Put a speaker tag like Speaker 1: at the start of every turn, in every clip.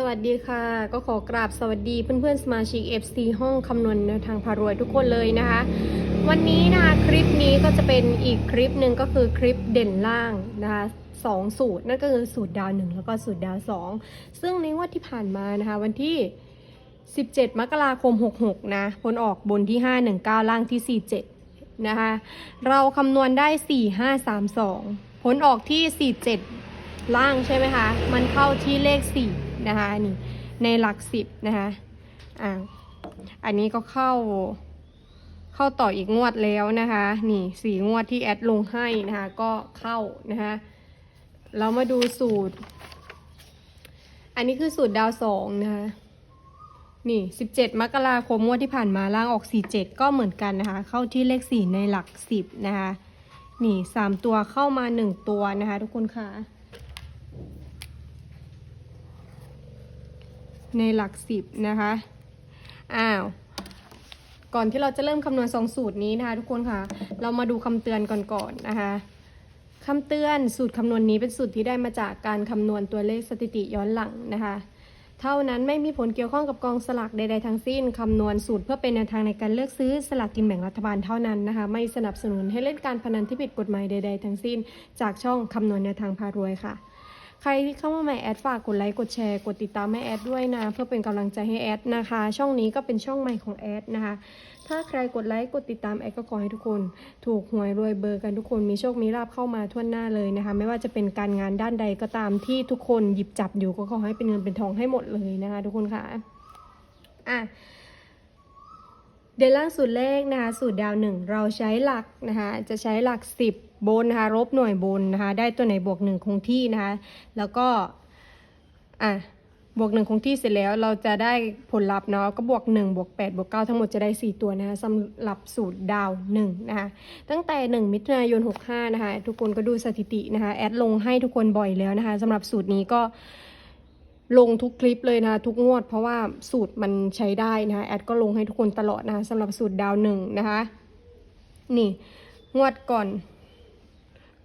Speaker 1: สวัสดีค่ะ ก็ขอกราบสวัสดีเพื่อนๆสมาชิก FC ห้องคำนวณแนทางพารวยทุกคนเลยนะคะ วันนี้นะคะคลิปนี้ก็จะเป็นอีกคลิปหนึ่งก็คือคลิปเด่นล่างนะคะสองสูตรนั่นก็คือสูตรดาวหนึ่งแล้วก็สูตรดาวสองซึ่งในวันที่ผ่านมานะคะวันที่ 17 มกราคม 66 นะผลออกบนที่ 519 ล่างที่ 47 นะคะเราคำนวณได้ 4532 ผลออกที่ 47 ล่างใช่ไหมคะ มันเข้าที่เลข 4 นะคะนี่ในหลัก10นะคะอ่าอันนี้ก็เข้าเข้าต่ออีกงวดแล้วนะคะ นี่สี่งวดที่แอดลงให้นะคะก็เข้านะคะเรามาดูสูตร อันนี้คือสูตรดาวสองนะคะนี่ 17 มกราคมงวดที่ผ่านมาล่างออก 47 ก็เหมือนกันนะคะ เข้าที่เลข 4 ในหลัก 10 นะคะ นี่ 3 ตัวเข้ามา 1 ตัวนะคะ ทุกคนค่ะ ในหลัก10นะคะ อ้าว ก่อนที่เราจะเริ่มคำนวณสองสูตรนี้นะคะ ทุกคนค่ะ เรามาดูคำเตือนก่อนๆนะคะคำเตือนสูตรคำนวณนี้เป็นสูตรที่ได้มาจากการคำนวณตัวเลขสถิติย้อนหลังนะคะ เท่านั้นไม่มีผลเกี่ยวข้องกับกองสลากใดๆทั้งสิ้นคำนวณสูตรเพื่อเป็นแนวทางในการเลือกซื้อสลากกินแบ่งรัฐบาลเท่านั้นนะคะ ไม่สนับสนุนให้เล่นการพนันที่ผิดกฎหมายใด ๆ ทั้งสิ้น จากช่องคำนวณแนวทางพารวยค่ะ ใครที่เข้ามาใหม่แอดฝากกดไลค์กดแชร์กดติดตามให้แอดด้วยนะ เพื่อเป็นกำลังใจให้แอดนะคะ ช่องนี้ก็เป็นช่องใหม่ของแอดนะคะ ถ้าใครกดไลค์กดติดตามแอดก็ขอให้ทุกคน ถูกหวยรวยเบอร์กันทุกคนมีโชคมีลาบเข้ามาทั่วหน้าเลยนะคะ ไม่ว่าจะเป็นการงานด้านใดก็ตามที่ทุกคนหยิบจับอยู่ก็ขอให้เป็นเงินเป็นทองให้หมดเลยนะคะ ทุกคนค่ะอะ เดือนล่างสูตรเลขนะคะสูตรดาวหนึ่งเราใช้หลักนะคะจะใช้หลัก 10 บนนะคะลบหน่วยบนนะคะได้ตัวไหนบวกหนึ่งคงที่นะคะแล้วก็อะบวกหนึ่งคงที่เสร็จแล้วเราจะได้ผลลัพธ์เนาะก็บวก 1 บวก 8 บวก 9 ทั้งหมดจะได้ 4 ตัวนะคะสำหรับสูตรดาว1นะคะตั้งแต่ 1 มิถุนายน 65 นะคะทุกคนก็ดูสถิตินะคะแอดลงให้ทุกคนบ่อยแล้วนะคะสำหรับสูตรนี้ก็ ลงทุกคลิปเลยนะทุกงวด เพราะว่าสูตรมันใช้ได้นะแอดก็ลงให้ทุกคนตลอดนะคะสำหรับสูตรดาวหนึ่งนะคะนี่งวดก่อน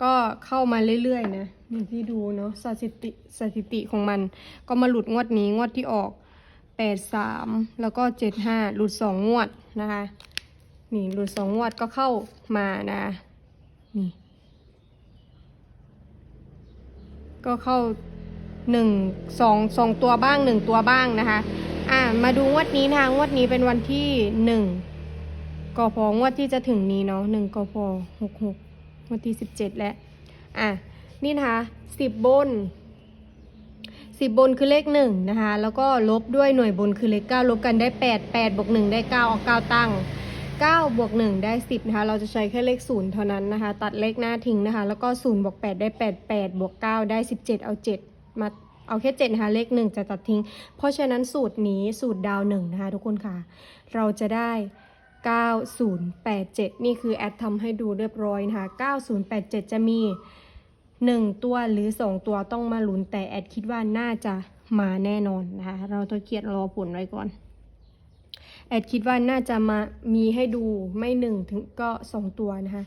Speaker 1: ก็เข้ามาเรื่อยๆนะนี่ที่ดูเนาะสถิติสถิติของมัน ก็มาหลุดงวดนี้งวดที่ออกแปดสามแล้วก็เจ็ดห้าหลุดสองงวดนะคะนี่หลุดสองงวดก็เข้ามานะนี่ก็เข้า หนึ่งสองสองตัวบ้างหนึ่งตัวบ้างนะคะ อ่ามาดูงวดนี้นะคะงวดนี้เป็นวันที่หนึ่งกพงวดที่จะถึงนี้เนาะหนึ่งกพหกหกงวดที่สิบเจ็ดแล้วอะนี่นะคะสิบบนสิบบนคือเลขหนึ่งนะคะ แล้วก็ลบด้วยหน่วยบนคือเลขเก้าลบกันได้แปดแปดบวกหนึ่งได้เก้าเอาเก้าตั้งเก้าบวกหนึ่งได้สิบนะคะ เราจะใช้แค่เลขศูนย์เท่านั้นนะคะ ตัดเลขหน้าทิ้งนะคะ แล้วก็ศูนย์บวกแปดได้แปดแปดบวกเก้าได้สิบเจ็ดเอาเจ็ด มาเอาแค่เจ็ดนะคะเลขหนึ่งจะตัดทิ้ง เพราะฉะนั้นสูตรนี้สูตรดาวหนึ่งนะคะทุกคนค่ะ เราจะได้ 9087 นี่คือแอดทำให้ดูเรียบร้อยนะคะ 9087 จะมี 1 ตัวหรือ 2 ตัวต้องมาลุ้นแต่แอดคิดว่าน่าจะมาแน่นอนนะคะเราตัวเกียดรอผลไว้ก่อน แอดคิดว่าน่าจะมามีให้ดูไม่หนึ่งถึงก็2ตัวนะคะ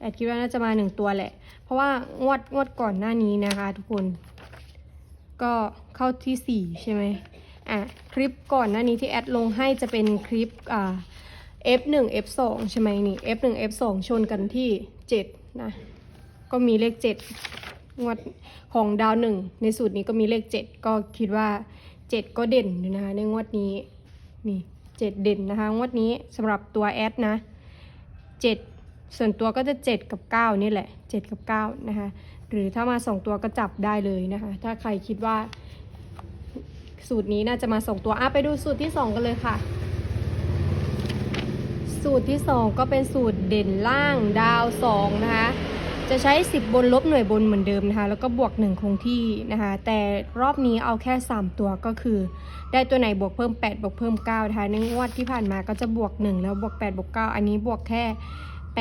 Speaker 1: แอดคิดว่าน่าจะมาหนึ่งตัวแหละ เพราะว่างวดงวดก่อนหน้านี้นะคะ ทุกคน ก็เข้าที่สี่ใช่ไหมอะคลิปก่อนหน้านี้ที่แอดลงให้จะเป็นคลิปอ่า F1 F2 ใช่ไหมนี่ F1 F2 ชนกันที่เจ็ดนะ ก็มีเลขเจ็ดงวดของดาวหนึ่งในสูตรนี้ก็มีเลขเจ็ดก็คิดว่าเจ็ดก็เด่นอยู่นะคะในงวดนี้นี่เจ็ดเด่นนะคะ งวดนี้สำหรับตัวแอดนะเจ็ด ส่วนตัวก็จะเจ็ดกับเก้านี่แหละเจ็ดกับเก้านะคะ หรือถ้ามาสองตัวก็จับได้เลยนะคะ ถ้าใครคิดว่า สูตรนี้น่าจะมาสองตัวอะไปดูสูตรที่สองกันเลยค่ะ สูตรที่สองก็เป็นสูตรเด่นล่างดาวสองนะคะ จะใช้ 10 บนลบหน่วยบนเหมือนเดิมนะคะ แล้วก็บวก 1 คงที่นะคะ แต่รอบนี้เอาแค่ 3 ตัวก็คือ ได้ตัวไหนบวกเพิ่ม 8 บวกเพิ่ม9นะคะในงวดที่ผ่านมาก็จะบวก 1 แล้วบวก 8 บวก 9 อันนี้บวกแค่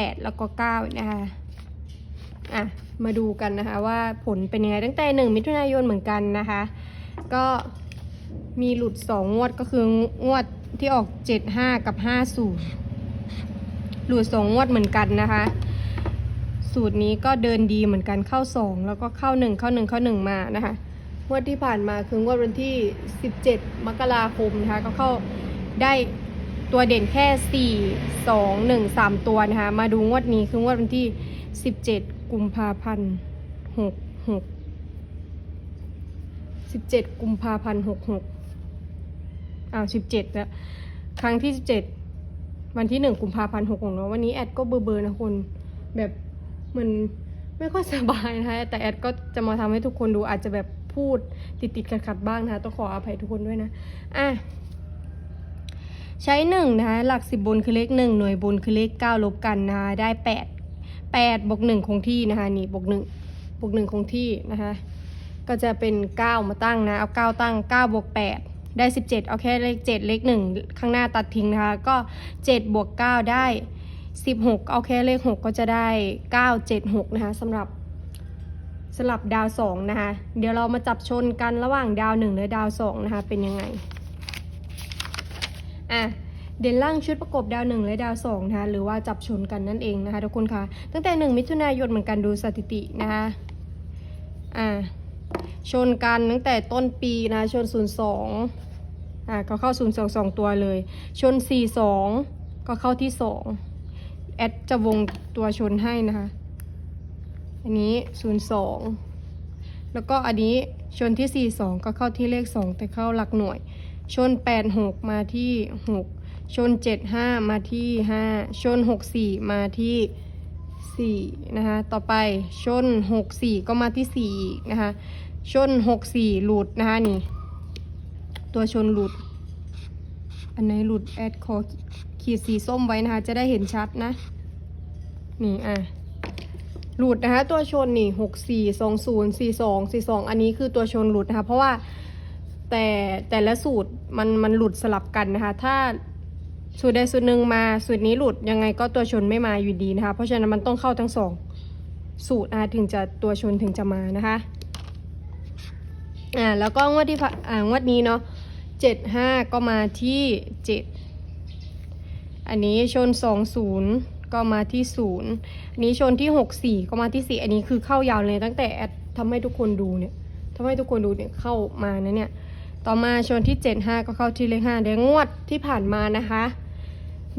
Speaker 1: 8 แล้วก็9นะคะอะมาดูกันนะคะว่าผลเป็นยังไงตั้งแต่ 1 มิถุนายนเหมือนกันนะคะ ก็มีหลุด 2 งวดก็คืองวดที่ออก 75 กับ 50 หลุด 2 งวดเหมือนกันนะคะ สูตรนี้ก็เดินดีเหมือนกันเข้า 2 แล้วก็เข้า 1 เข้า 1 เข้า 1 มานะคะงวดที่ผ่านมาคืองวดวันที่ 17 มกราคมนะคะก็เข้าได้ ตัวเด่นแค่ 4 2 1 3 ตัวนะคะ มาดูงวดนี้คืองวดวันที่ 17 กุมภาพันธ์6 6 17 กุมภาพันธ์6 6อ้าว17แล้วครั้งที่ 17 วันที่ 1 กุมภาพันธ์6 6เนาะวันนี้แอดก็เบอร์เบอร์นะคนแบบเหมันไม่ค่อยสบายนะคะ แต่แอดก็จะมาทำให้ทุกคนดูอาจจะแบบพูดติดติดขัดขัดๆบ้างนะคะ ต้องขออภัยทุกคนด้วยนะ อะ ใช้หนึ่งนะคะหลักสิบบนคือเลขหนึ่งหน่วยบนคือเลขเก้าลบกันนะคะได้แปดแปดบวกหนึ่งคงที่นะคะนี่บวกหนึ่งบวกหนึ่งคงที่นะคะก็จะเป็นเก้ามาตั้งนะเอาเก้าตั้งเก้าบวกแปดได้สิบเจ็ดเอาแค่เลขเจ็ดเลขหนึ่งข้างหน้าตัดทิ้งนะคะก็เจ็ดบวกเก้าได้สิบหกเอาแค่เลขหกก็จะได้เก้าเจ็ดหกนะคะสำหรับสลับดาวสองนะคะ เดี๋ยวเรามาจับชนกันระหว่างดาวหนึ่งและดาวสองนะคะ เป็นยังไง อะเด่นล่างชุดประกบดาวหนึ่งและดาวสองนะคะหรือว่าจับชนกันนั่นเองนะคะทุกคนคะตั้งแต่หนึ่งมิถุนายนเหมือนกันดูสถิตินะคะอ่าชนกันตั้งแต่ต้นปีนะชนศูนย์สองอ่าก็เข้าศูนย์สองสองตัวเลย ชนสี่สองก็เข้าที่สองแอดจะวงตัวชนให้นะคะ อันนี้ 02 แล้วก็อันนี้ชนที่ 42 ก็เข้าที่เลข 2 แต่เข้าหลักหน่วย ชน 86 มาที่ 6 ชน 75 มาที่ 5 ชน 64 มาที่ 4 นะคะ ต่อไปชน 64 ก็มาที่ 4 อีกนะคะ ชน 64 หลุดนะคะนี่ ตัวชนหลุด อันไหนหลุดแอดคอขีดสีส้มไว้นะคะ จะได้เห็นชัดนะ นี่อะหลุดนะคะตัวชนนี่หกสี่สองศูนย์สี่สองสี่สองอันนี้คือตัวชนหลุดนะคะเพราะว่าแต่แต่ละสูตร มันมันหลุดสลับกันนะคะ ถ้าสูตรใดสูตรหนึ่งมาสูตรนี้หลุดยังไงก็ตัวชนไม่มาอยู่ดีนะคะ เพราะฉะนั้นมันต้องเข้าทั้งสองสูตรถึงจะตัวชนถึงจะมานะคะอ่าแล้วก็งวดที่อ่างวดนี้เนาะเจ็ดห้าก็มาที่เจ็ดอันนี้ชนสองศูนย์ก็มาที่ศูนย์อันนี้ชนที่หกสี่ก็มาที่สี่อันนี้คือเข้ายาวเลยตั้งแต่แอดทำให้ทุกคนดูเนี่ยทำให้ทุกคนดูเนี่ยเข้ามานะเนี่ย ต่อมาชนที่เจ็ดห้าก็เข้าที่เลขห้าเดี๋ยวงวดที่ผ่านมานะคะ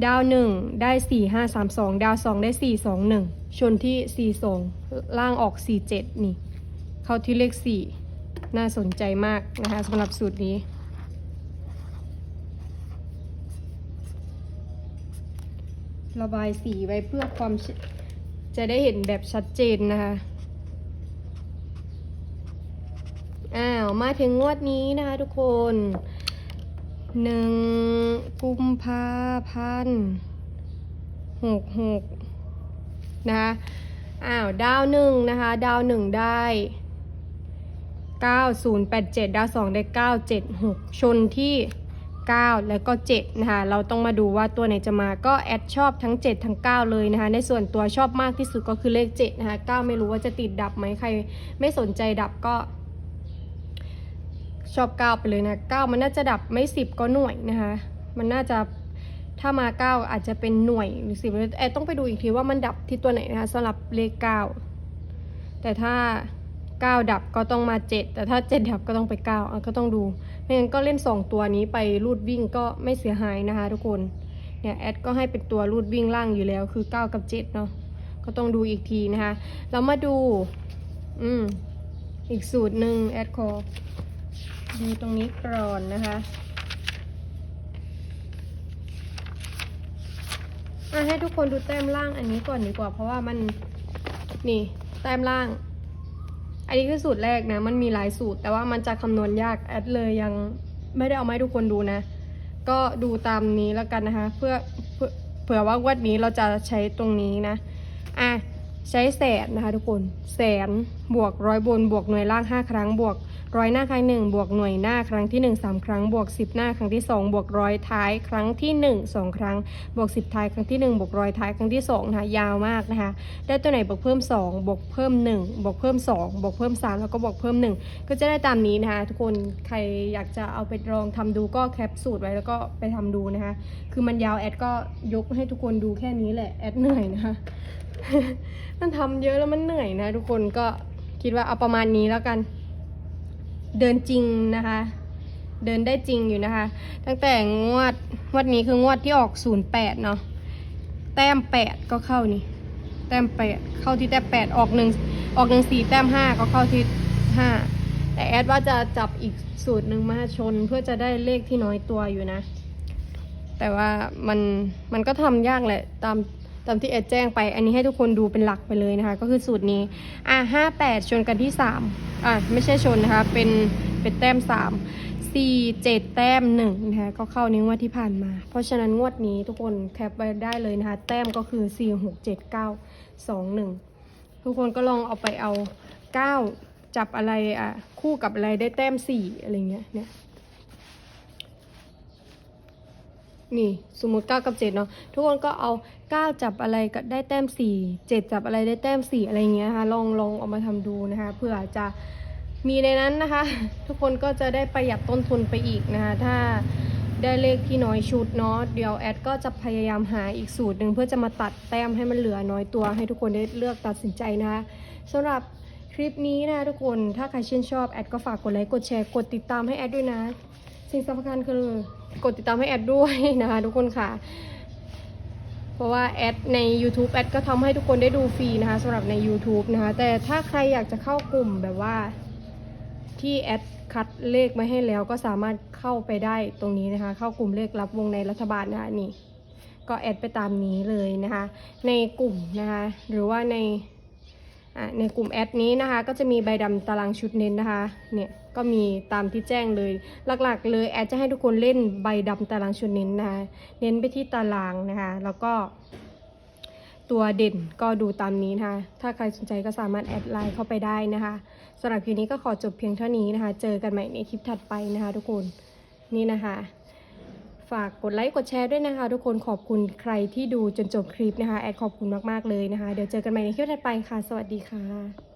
Speaker 1: ดาวหนึ่งได้สี่ห้าสามสองดาวสองได้สี่สองหนึ่งชนที่สี่สองล่างออกสี่เจ็ดนี่ เข้าที่เลขสี่น่าสนใจมากนะคะสำหรับสูตรนี้ ระบายสีไว้เพื่อความจะได้เห็นแบบชัดเจนนะคะ อ้าวมาถึงงวดนี้นะคะทุกคนหนึ่งกุมภาพันธ์หกหกนะคะอ้าวดาวหนึ่งนะคะดาวหนึ่งได้เก้าศูนย์แปดเจ็ดดาวสองได้เก้าเจ็ดหกชนที่ 9 แล้วก็ 7 นะคะ เราต้องมาดูว่าตัวไหนจะมาก็แอดชอบทั้ง 7 ทั้ง 9 เลยนะคะ ในส่วนตัวชอบมากที่สุดก็คือเลข 7 นะคะ 9 ไม่รู้ว่าจะติดดับไหมใคร ไม่สนใจดับก็ ชอบ 9 ไปเลยนะ 9 มันน่าจะดับไม่ 10 ก็หน่วยนะคะ มันน่าจะถ้ามา 9 อาจจะเป็นหน่วยหรือ10แอดต้องไปดูอีกทีว่ามันดับที่ตัวไหนนะคะสำหรับเลข 9 แต่ถ้า 9 ดับก็ต้องมา 7 แต่ถ้า 7 ดับก็ต้องไป 9อะก็ต้องดูไม่งั้นก็เล่น 2 ตัวนี้ไปรูดวิ่งก็ไม่เสียหายนะคะทุกคนเนี่ยแอดก็ให้เป็นตัวรูดวิ่งล่างอยู่แล้วคือ 9 กับ 7 เนาะก็ต้องดูอีกทีนะคะ เรามาดู อืม อีกสูตรหนึ่งแอดขอ ดูตรงนี้ก่อนนะคะอะให้ทุกคนดูแต้มล่างอันนี้ก่อนดีกว่า เพราะว่ามันนี่แต้มล่าง อันนี้คือสูตรแรกนะ มันมีหลายสูตร แต่ว่ามันจะคำนวณยากแอดเลยยังไม่ได้เอามาให้ทุกคนดูนะ ก็ดูตามนี้แล้วกันนะคะ เพื่อเพื่อเผื่อว่าวันนี้เราจะใช้ตรงนี้นะอะใช้แสนนะคะทุกคนแสนบวกร้อยบนบวกหน่วยล่าง 5 ครั้งบวก ร้อยหน้าครั้งหนึ่งบวกหน่วยหน้าครั้งที่1 3ครั้งบวก10หน้าครั้งที่2บวกร้อยท้ายครั้งที่1 2ครั้ง บวก10ท้ายครั้งที่1บวกร้อยท้ายครั้งที่2นะคะยาวมากนะคะได้ตัวไหนบวกเพิ่ม2บวกเพิ่ม1บวกเพิ่ม2บวกเพิ่ม3แล้วก็บวกเพิ่ม1ก็จะได้ตามนี้นะคะทุกคนใครอยากจะเอาไปลองทำดูก็แคปสูตรไว้แล้วก็ไปทำดูนะคะคือมันยาวแอดก็ยกให้ทุกคนดูแค่นี้แหละแอดเหนื่อยนะคะมันทำเยอะแล้วมันเหนื่อยนะทุกคนก็คิดว่าเอาประมาณนี้แล้วกัน เดินจริงนะคะ เดินได้จริงอยู่นะคะ ตั้งแต่งวดงวดนี้คืองวดที่ออก 08 เนาะแต้ม 8 ก็เข้านี่ แต้ม 8 เข้าที่แต้ม 8 ออกหนึ่งออกหนึ่งสี่แต้ม 5 ก็เข้าที่ 5 แต่แอดว่าจะจับอีกสูตรหนึ่งมาชนเพื่อจะได้เลขที่น้อยตัวอยู่นะ แต่ว่ามันมันก็ทำยากแหละตาม ตามที่แอดแจ้งไป อันนี้ให้ทุกคนดูเป็นหลักไปเลยนะคะ ก็คือสูตรนี้อะห้าแปดชนกันที่สามอะไม่ใช่ชนนะคะ เป็นเป็นแต้มสามสี่เจ็ดแต้มหนึ่งนะคะก็เข้าในงวดที่ผ่านมา เพราะฉะนั้นงวดนี้ทุกคนแคปไว้ได้เลยนะคะ แต้มก็คือสี่หกเจ็ดเก้าสองหนึ่งทุกคนก็ลองเอาไปเอาเก้าจับอะไรอะคู่กับอะไรได้แต้มสี่อะไรเงี้ยเนี่ย นี่สมมติ 9 กับ 7 เนาะทุกคนก็เอา 9 จับอะไรก็ได้แต้ม 4 7 จับอะไรได้แต้ม 4 อะไรเงี้ยนะคะลองลองเอามาทำดูนะคะเพื่อจะมีในนั้นนะคะ ทุกคนก็จะได้ประหยัดต้นทุนไปอีกนะคะถ้าได้เลขที่น้อยชุดเนาะเดี๋ยวแอดก็จะพยายามหาอีกสูตรหนึ่งเพื่อจะมาตัดแต้มให้มันเหลือน้อยตัว ให้ทุกคนได้เลือกตัดสินใจนะคะสำหรับคลิปนี้นะคะทุกคนถ้าใครชื่นชอบแอดก็ฝากกดไลค์กดแชร์กดติดตามให้แอดด้วยนะ สิ่งสำคัญคือกดติดตามให้แอดด้วยนะคะทุกคนค่ะ เพราะว่าแอดใน YouTube แอดก็ทำให้ทุกคนได้ดูฟรีนะคะสำหรับใน YouTube นะคะ แต่ถ้าใครอยากจะเข้ากลุ่มแบบว่าที่แอดคัดเลขมาให้แล้วก็สามารถเข้าไปได้ตรงนี้นะคะ เข้ากลุ่มเลขรับวงในรัฐบาลนะคะนี่ ก็แอดไปตามนี้เลยนะคะ ในกลุ่มนะคะ หรือว่าใน ในกลุ่มแอดนี้นะคะ ก็จะมีใบดำตารางชุดเน้นนะคะ เนี่ยก็มีตามที่แจ้งเลย หลักๆ เลยแอดจะให้ทุกคนเล่นใบดำตารางชุดเน้นนะคะ เน้นไปที่ตารางนะคะ แล้วก็ตัวเด่นก็ดูตามนี้นะคะ ถ้าใครสนใจก็สามารถแอดไลน์เข้าไปได้นะคะสำหรับคลิปนี้ก็ขอจบเพียงเท่านี้นะคะ เจอกันใหม่ในคลิปถัดไปนะคะ ทุกคน นี่นะคะ ฝากกดไลค์กดแชร์ด้วยนะคะ ทุกคนขอบคุณใครที่ดูจนจบคลิปนะคะ แอดขอบคุณมากๆเลยนะคะ เดี๋ยวเจอกันใหม่ในคลิปถัดไปค่ะ สวัสดีค่ะ